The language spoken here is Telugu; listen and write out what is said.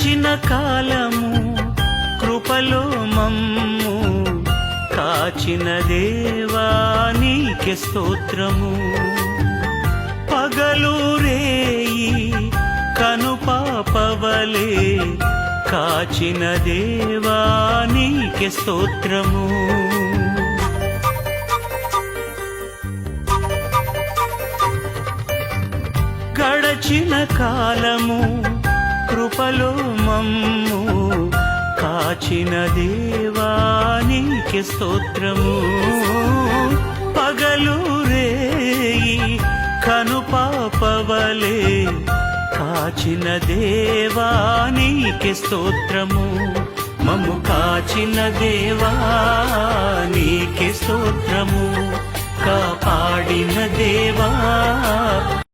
గడిచిన కాలము కృపలో మమ్ము కాచిన దేవా నీకే స్తోత్రము. పగలు రేయి కనుపాపవలే కాచిన దేవా నీకే స్తోత్రము. గడచిన కాలము కృపలో మమ్ము. కాచిన దేవానికి స్తోత్రము. పగలు రేయి కనుపాపవలే కాచిన దేవానికి స్తోత్రము. మమ్ము కాచిన దేవానికి స్తోత్రము. కాపాడిన దేవా